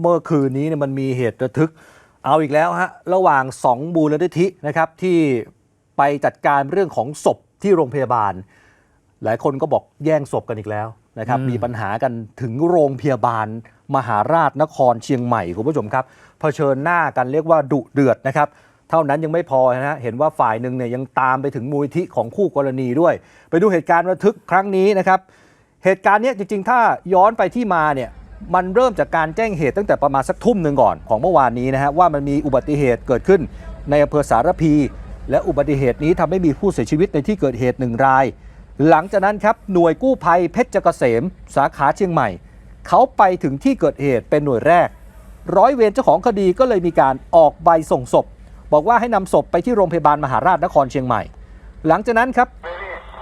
เมื่อคืนนี้เนี่ยมันมีเหตุระทึก เอาอีกแล้วฮะ ระหว่างสองมูลนิธินะครับที่ไปจัดการเรื่องของศพที่โรงพยาบาล หลายคนก็บอกแย่งศพกันอีกแล้วนะครับอืมมีปัญหากันถึงโรงพยาบาล มหาราชนครเชียงใหม่คุณผู้ชมครับเผชิญหน้ากันเรียกว่าดุเดือดนะครับ เท่านั้นยังไม่พอนะฮะเห็นว่าฝ่ายหนึ่งเนี่ยยังตามไปถึงมูลนิธิของคู่กรณีด้วย ไปดูเหตุการณ์ระทึกครั้งนี้นะครับ เหตุการณ์เนี้ยจริงๆ ถ้าย้อนไปที่มาเนี่ย มันเริ่มจากการแจ้งเหตุตั้งแต่ประมาณสักทุ่มหนึ่งก่อนของเมื่อวานนี้นะฮะว่ามันมีอุบัติเหตุเกิดขึ้นในอำเภอสารพี และอุบัติเหตุนี้ทำให้มีผู้เสียชีวิตในที่เกิดเหตุหนึ่งราย หลังจากนั้นครับหน่วยกู้ภัยเพชรเกษม สาขาเชียงใหม่ เขาไปถึงที่เกิดเหตุเป็นหน่วยแรก ร้อยเวรเจ้าของคดีก็เลยมีการออกใบส่งศพ บอกว่าให้นำศพไปที่โรงพยาบาลมหาราชนครเชียงใหม่ หลังจากนั้นครับ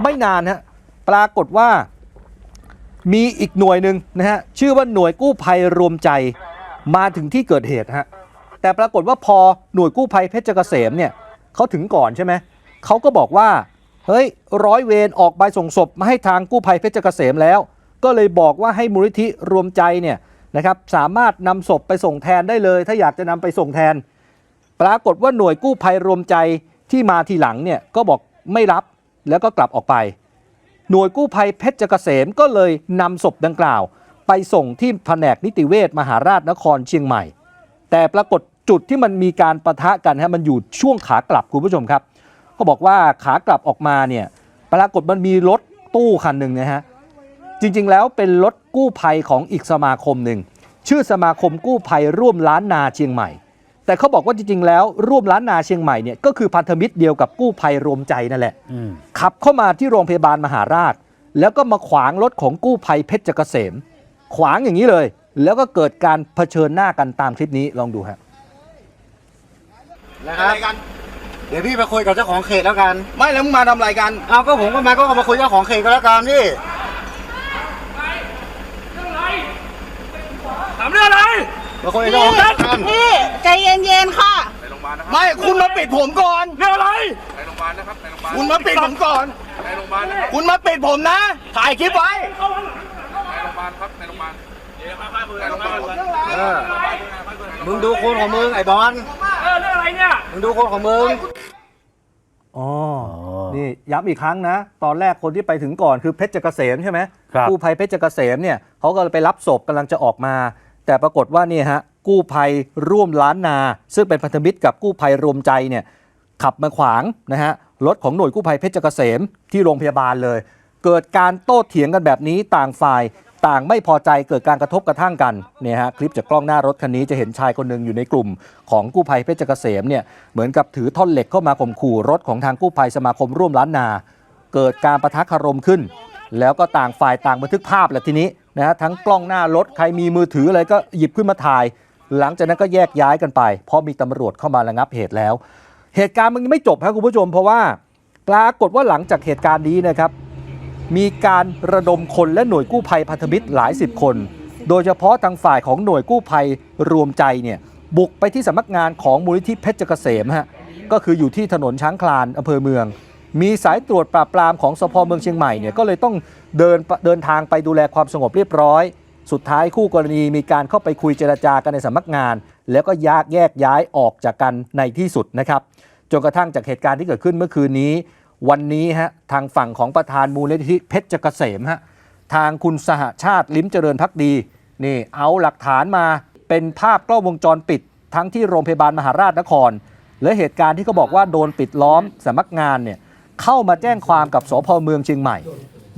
ไม่นานฮะปรากฏว่า มีอีกหน่วยหนึ่งนะฮะชื่อว่าหน่วยกู้ภัยรวมใจมาถึงที่เกิดเหตุฮะแต่ปรากฏว่าพอหน่วยกู้ภัยเพชรเกษมเนี่ยเขาถึงก่อนใช่ไหมเขาก็บอกว่าเฮ้ยร้อยเวรออกใบส่งศพมาให้ทางกู้ภัยเพชรเกษมแล้ว ก็เลยบอกว่าให้มูลนิธิรวมใจเนี่ยนะครับสามารถนำศพไปส่งแทนได้เลย ถ้าอยากจะนำไปส่งแทน ปรากฏว่าหน่วยกู้ภัยรวมใจที่มาทีหลังเนี่ยก็บอกไม่รับแล้วก็กลับออกไป หน่วยกู้ภัยเพชรเกษมก็เลยนำศพดังกล่าว ไปส่งที่แผนกนิติเวชมหาราชนครเชียงใหม่ แต่ปรากฏจุดที่มันมีการประทะกันฮะมันอยู่ช่วงขากลับคุณผู้ชมครับเขาบอกว่าขากลับออกมาเนี่ยปรากฏมันมีรถตู้คันหนึ่งนะฮะจริงๆแล้วเป็นรถกู้ภัยของอีกสมาคมหนึ่งชื่อสมาคมกู้ภัยร่วมล้านนาเชียงใหม่ แต่เขาบอกว่าจริงๆ แล้วร่วมล้านนาเชียงใหม่เนี่ยก็คือพันธมิตรเดียวกับกู้ภัยรวมใจนั่นแหละอืมขับเข้ามาที่โรงพยาบาลมหาราช แล้วก็มาขวางรถของกู้ภัยเพชรเกษม ขวางอย่างนี้เลย แล้วก็เกิดการเผชิญหน้ากันตามคลิปนี้ลองดูฮะนะครับเดี๋ยวพี่ไปคุยกับเจ้าของเขตแล้วกัน ไม่แล้วมึงมาทำอะไรกันเอาก็ผมก็มาก็มาคุยเจ้าของเขตก็แล้วกันพี่ถามเรื่องอะไรมาคุยกับเจ้าของเขตกัน พี่ใจเย็นๆค่ะ ไม่คุณมา ปิดผมก่อน เรื่องอะไร ไปโรงพยาบาลนะครับไปโรงพยาบาลคุณมาปิดผมก่อน ไปโรงพยาบาลนะครับคุณมาปิดผมนะ ถ่ายคลิปไว้ไปโรงพยาบาลครับไปโรงพยาบาลไปโรงพยาบาลเออมึงดูคนของมึงไอ้บอลเออเรื่องอะไรเนี่ยมึงดูคนของมึงอ๋อ นี่ย้ำอีกครั้งนะ ตอนแรกคนที่ไปถึงก่อนคือเพชรเกษมใช่ไหมครับกู้ภัยเพชรเกษมเนี่ยเขาก็เลยไปรับศพกำลังจะออกมา แต่ปรากฏว่านี่ฮะ กู้ภัยร่วมล้านนา ซึ่งเป็นพันธมิตรกับกู้ภัยรวมใจเนี่ยขับมาขวางนะฮะรถของหน่วยกู้ภัยเพชรเกษมที่โรงพยาบาลเลย เกิดการโต้เถียงกันแบบนี้ต่างฝ่ายต่างไม่พอใจเกิดการกระทบกระทั่งกันเนี่ยฮะคลิปจากกล้องหน้ารถคันนี้จะเห็นชายคนหนึ่งอยู่ในกลุ่มของกู้ภัยเพชรเกษมเนี่ยเหมือนกับถือท่อนเหล็กเข้ามาข่มขู่รถของทางกู้ภัยสมาคมร่วมล้านนา เกิดการประทะคารมขึ้น แล้วก็ต่างฝ่ายต่างบันทึกภาพแหละทีนี้นะฮะทั้งกล้องหน้ารถใครมีมือถืออะไรก็หยิบขึ้นมาถ่าย หลังจากนั้นก็แยกย้ายกันไป เพราะมีตำรวจเข้ามาระงับเหตุแล้ว เหตุการณ์มันยังไม่จบครับคุณผู้ชม เพราะว่าปรากฏว่าหลังจากเหตุการณ์นี้นะครับ มีการระดมคนและหน่วยกู้ภัยพันธมิตรหลายสิบคน โดยเฉพาะทางฝ่ายของหน่วยกู้ภัยรวมใจเนี่ยบุกไปที่สำนักงานของมูลนิธิเพชรเกษมฮะก็คืออยู่ที่ถนนช้างคลานอำเภอเมือง มีสายตรวจปราบปรามของสพเมืองเชียงใหม่เนี่ยก็เลยต้องเดินเดินทางไปดูแลความสงบเรียบร้อย สุดท้ายคู่กรณีมีการเข้าไปคุยเจรจากันในสำนักงาน แล้วก็ยากแยกย้ายออกจากกันในที่สุดนะครับจนกระทั่งจากเหตุการณ์ที่เกิดขึ้นเมื่อคืนนี้ วันนี้ฮะทางฝั่งของประธานมูลนิธิเพชรเกษมฮะทางคุณสหชาติลิ้มเจริญพักดีนี่เอาหลักฐานมาเป็นภาพกล้องวงจรปิด ทั้งที่โรงพยาบาลมหาราชนคร และเหตุการณ์ที่เขาบอกว่าโดนปิดล้อมสำนักงานเนี่ยเข้ามาแจ้งความกับสพเมืองเชียงใหม่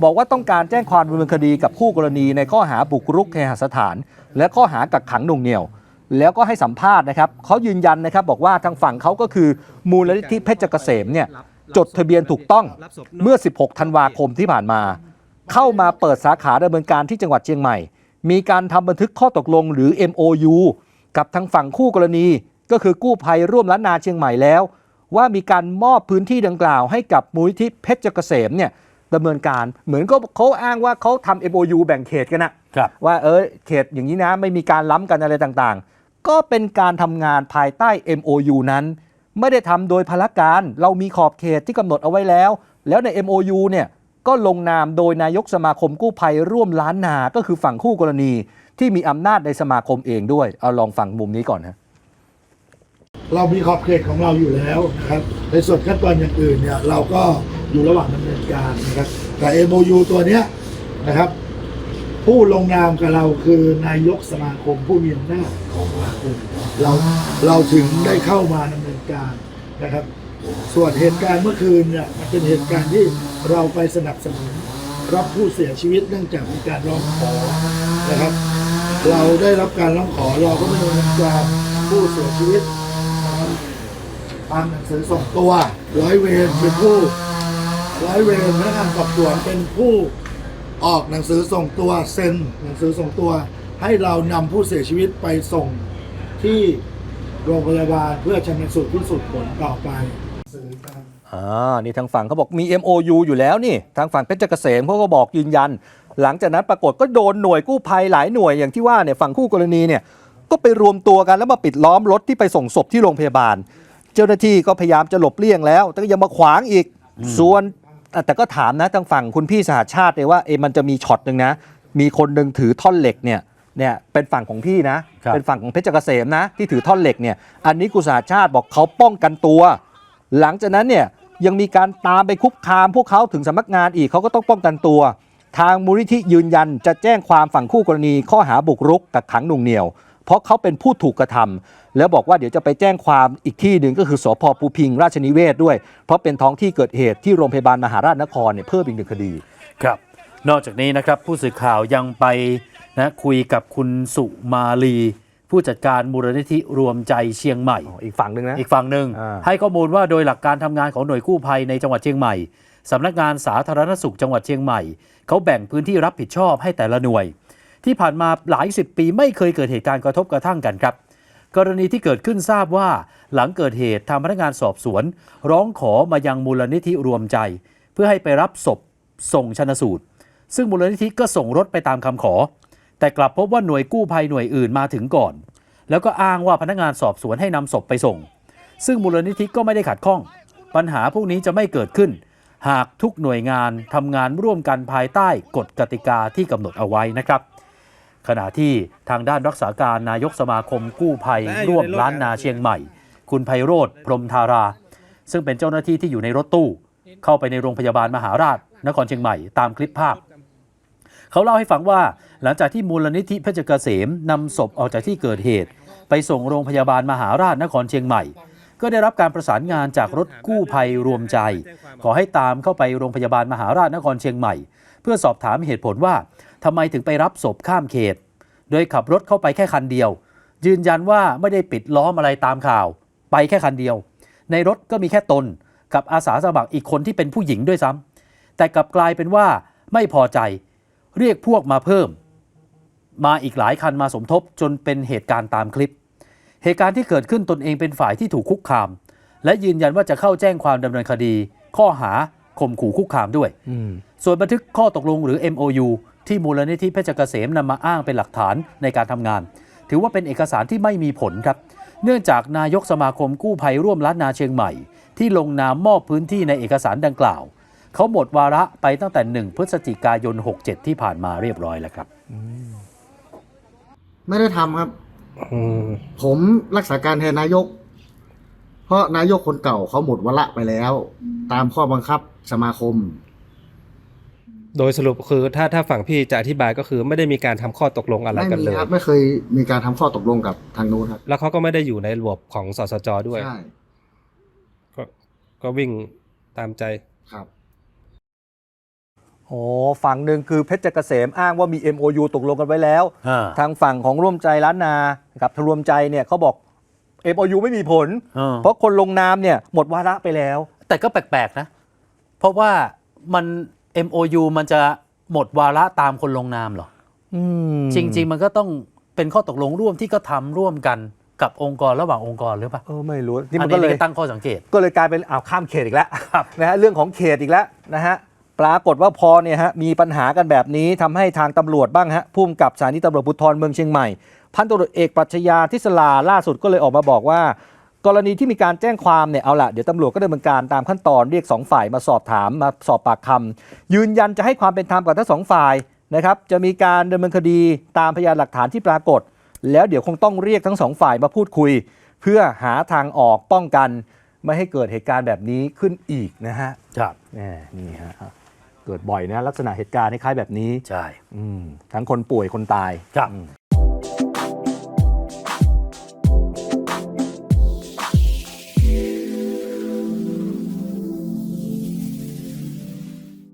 บอกว่าต้องการแจ้งความดำเนินคดีกับคู่กรณีในข้อหาบุกรุกเคหสถาน และข้อหากักขังหน่วงเหนี่ยว แล้วก็ให้สัมภาษณ์นะครับเขายืนยันนะครับบอกว่าทางฝั่งเขาก็คือมูลนิธิเพชรเกษมเนี่ยจดทะเบียนถูกต้องเมื่อ 16 ธันวาคมที่ผ่านมา เข้ามาเปิดสาขาดำเนินการที่จังหวัดเชียงใหม่ มีการทำบันทึกข้อตกลงหรือ MOU กับทางฝั่งคู่กรณี ก็คือกู้ภัยร่วมล้านนาเชียงใหม่แล้ว ว่ามีการมอบพื้นที่ดังกล่าวให้กับมูลนิธิเพชรเกษมเนี่ย ดำเนินการเหมือนก็เขาอ้างว่าเขาทำ MOU แบ่งเขตกันนะครับว่าเออเขตอย่างนี้นะไม่มีการล้ำกันอะไรต่างๆ ก็เป็นการทำงานภายใต้ MOU นั้น ไม่ได้ทำโดยพละการเรามีขอบเขตที่กำหนดเอาไว้แล้ว แล้วใน MOU เนี่ยก็ลงนามโดยนายกสมาคมกู้ภัยร่วมล้านนา ก็คือฝั่งคู่กรณีที่มีอำนาจในสมาคมเองด้วย เอาลองฟังมุมนี้ก่อนนะ เรามีขอบเขตของเราอยู่แล้วนะครับ ในส่วนขั้นตอนอย่างอื่นเนี่ยเราก็อยู่ระหว่างดำเนินการนะครับแต่ MOU ตัวเนี้ยนะครับ ผู้ลงนามกับเราคือนายกสมาคมผู้มีอำนาจของสมาคมเราเราถึงได้เข้ามาดำเนินการนะครับ ส่วนเหตุการณ์เมื่อคืนเนี่ยมันเป็นเหตุการณ์ที่เราไปสนับสนุนรับผู้เสียชีวิตเนื่องจากมีการร้องขอนะครับ เราได้รับการร้องขอเราก็ไม่ดำเนินการผู้เสียชีวิต ตามหนังสือส่งตัว ร้อยเวรเป็นผู้ ร้อยเวรพนักงานสอบสวนเป็นผู้ออกหนังสือส่งตัวเซ็นหนังสือส่งตัว ให้เรานำผู้เสียชีวิตไปส่งที่โรงพยาบาลเพื่อชันสูตรพิสูจน์ผลต่อไปสื่อการ อ่า นี่ทางฝั่งเขาบอกมี MOU อยู่แล้วนี่ ทางฝั่งเพชรเกษมเขาก็บอกยืนยัน หลังจากนั้นปรากฏก็โดนหน่วยกู้ภัยหลายหน่วยอย่างที่ว่าเนี่ยฝั่งคู่กรณีเนี่ยก็ไปรวมตัวกันแล้วมาปิดล้อมรถที่ไปส่งศพที่โรงพยาบาล เจ้าหน้าที่ก็พยายามจะหลบเลี่ยงแล้วแต่ก็ยังมาขวางอีก ส่วนอะแต่ก็ถามนะทางฝั่งคุณพี่สหชาติเลยว่าเอะมันจะมีช็อตหนึ่งนะ มีคนหนึ่งถือท่อนเหล็กเนี่ยเนี่ยเป็นฝั่งของพี่นะครับเป็นฝั่งของเพชรเกษมนะ ที่ถือท่อนเหล็กเนี่ยอันนี้กุศาชาติบอกเขาป้องกันตัว หลังจากนั้นเนี่ยยังมีการตามไปคุกคามพวกเขาถึงสำนักงานอีกเขาก็ต้องป้องกันตัว ทางมูลนิธิยืนยันจะแจ้งความฝั่งคู่กรณีข้อหาบุกรุกกักขังหน่วงเหนียว เพราะเขาเป็นผู้ถูกกระทำแล้วบอกว่าเดี๋ยวจะไปแจ้งความอีกที่หนึ่งก็คือสพภูพิง ราชนิเวศด้วย เพราะเป็นท้องที่เกิดเหตุที่โรงพยาบาลมหาราชนครเนี่ยเพิ่มอีกหนึ่งคดีครับนอกจากนี้นะครับผู้สื่อข่าวยังไปนะคุยกับคุณสุมาลี ผู้จัดการมูลนิธิรวมใจเชียงใหม่ อีกฝั่งหนึ่งนะอีกฝั่งหนึ่งอ่าให้ข้อมูลว่าโดยหลักการทำงานของหน่วยกู้ภัยในจังหวัดเชียงใหม่สำนักงานสาธารณสุขจังหวัดเชียงใหม่ เขาแบ่งพื้นที่รับผิดชอบให้แต่ละหน่วย ที่ผ่านมาหลายสิบปีไม่เคยเกิดเหตุการณ์กระทบกระทั่งกันครับ กรณีที่เกิดขึ้นทราบว่าหลังเกิดเหตุทางพนักงานสอบสวน ร้องขอมายังมูลนิธิรวมใจ เพื่อให้ไปรับศพส่งชนสูตร ซึ่งมูลนิธิก็ส่งรถไปตามคำขอ แต่กลับพบว่าหน่วยกู้ภัยหน่วยอื่นมาถึงก่อน แล้วก็อ้างว่าพนักงานสอบสวนให้นำศพไปส่ง ซึ่งมูลนิธิก็ไม่ได้ขัดข้อง ปัญหาพวกนี้จะไม่เกิดขึ้น หากทุกหน่วยงานทำงานร่วมกันภายใต้กฎกติกาที่กำหนดเอาไว้นะครับ ขณะที่ทางด้านรักษาการนายกสมาคมกู้ภัยร่วมล้านนาเชียงใหม่ คุณไพโรธพรหมธารา ซึ่งเป็นเจ้าหน้าที่ที่อยู่ในรถตู้ เข้าไปในโรงพยาบาลมหาราช นครเชียงใหม่ตามคลิปภาพ เขาเล่าให้ฟังว่าหลังจากที่มูลนิธิเพชรเกษมนำศพออกจากที่เกิดเหตุ ไปส่งโรงพยาบาลมหาราชนครเชียงใหม่ ก็ได้รับการประสานงานจากรถกู้ภัยรวมใจ ขอให้ตามเข้าไปโรงพยาบาลมหาราชนครเชียงใหม่ เพื่อสอบถามเหตุผลว่า ทำไมถึงไปรับศพข้ามเขต โดยขับรถเข้าไปแค่คันเดียว ยืนยันว่าไม่ได้ปิดล้อมอะไรตามข่าว ไปแค่คันเดียว ในรถก็มีแค่ตน กับอาสาสมัครอีกคนที่เป็นผู้หญิงด้วยซ้ำแต่กลับกลายเป็นว่าไม่พอใจ เรียกพวกมาเพิ่ม มาอีกหลายคันมาสมทบจนเป็นเหตุการณ์ตามคลิป เหตุการณ์ที่เกิดขึ้นตนเองเป็นฝ่ายที่ถูกคุกคาม และยืนยันว่าจะเข้าแจ้งความดำเนินคดี ข้อหาข่มขู่คุกคามด้วยอืมส่วนบันทึกข้อตกลงหรือ MOU ที่มูลนิธิเพชรเกษมนำมาอ้างเป็นหลักฐานในการทำงาน ถือว่าเป็นเอกสารที่ไม่มีผลครับ เนื่องจากนายกสมาคมกู้ภัยร่วมล้านนาเชียงใหม่ ที่ลงนามมอบพื้นที่ในเอกสารดังกล่าว เขาหมดวาระไปตั้งแต่ 1 พฤศจิกายน 67 ที่ผ่านมาเรียบร้อยแล้วครับ ไม่ได้ทำครับ ผมรักษาการแทนนายก เพราะนายกคนเก่าเขาหมดวาระไปแล้ว ตามข้อบังคับสมาคม โดยสรุปคือถ้าถ้าฝั่งพี่จะอธิบายก็คือไม่ได้มีการทำข้อตกลงอะไรไม่กันมีเลยครับไม่เคยมีการทำข้อตกลงกับทางนู้นครับแล้วเขาก็ไม่ได้อยู่ในระบบของสสจด้วยใช่ก็ก็วิ่งตามใจครับโอ้ฝั่งหนึ่งคือเพชรเกษมอ้างว่ามี MOU ตกลงกันไว้แล้วอ่าทางฝั่งของร่วมใจล้านนากับทรวมใจเนี่ยเขาบอก MOU ไม่มีผลอ่าเพราะคนลงนามเนี่ยหมดวาระไปแล้ว แต่ก็แปลกๆนะ เพราะว่ามัน MOU มันจะหมดวาระตามคนลงนามเหรออืมจริง ๆ มันก็ต้องเป็นข้อตกลงร่วมที่ก็ทำร่วมกันกับองค์กรระหว่างองค์กรหรือเปล่าเออไม่รู้นี่อัมันนก็นี้เลยก็ตั้งข้อสังเกต ก็เลยกลายเป็นอ้าวข้ามเขตอีกแล้วครับนะฮะเรื่องของเขตอีกแล้วนะฮะปรากฏว่าพอเนี่ยฮะมีปัญหากันแบบนี้ทำให้ทางตำรวจบ้างฮะพุ่มกับสถานีตำรวจภูธรเมืองเชียงใหม่ พันตำรวจเอกปรัชญาทิศลาล่าสุดก็เลยออกมาบอกว่า กรณีที่มีการแจ้งความเนี่ยเอาละเดี๋ยวตำรวจก็ดำเนินการตามขั้นตอนเรียกสองฝ่ายมาสอบถามมาสอบปากคำยืนยันจะให้ความเป็นธรรมกับทั้งสองฝ่ายนะครับจะมีการดำเนินคดีตามพยานหลักฐานที่ปรากฏ แล้วเดี๋ยวคงต้องเรียกทั้งสองฝ่ายมาพูดคุย เพื่อหาทางออกป้องกัน ไม่ให้เกิดเหตุการณ์แบบนี้ขึ้นอีกนะฮะครับแหมนี่ฮะเกิดบ่อยนะลักษณะเหตุการณ์คล้ายๆแบบนี้ใช่อืมทั้งคนป่วยคนตายครับอืม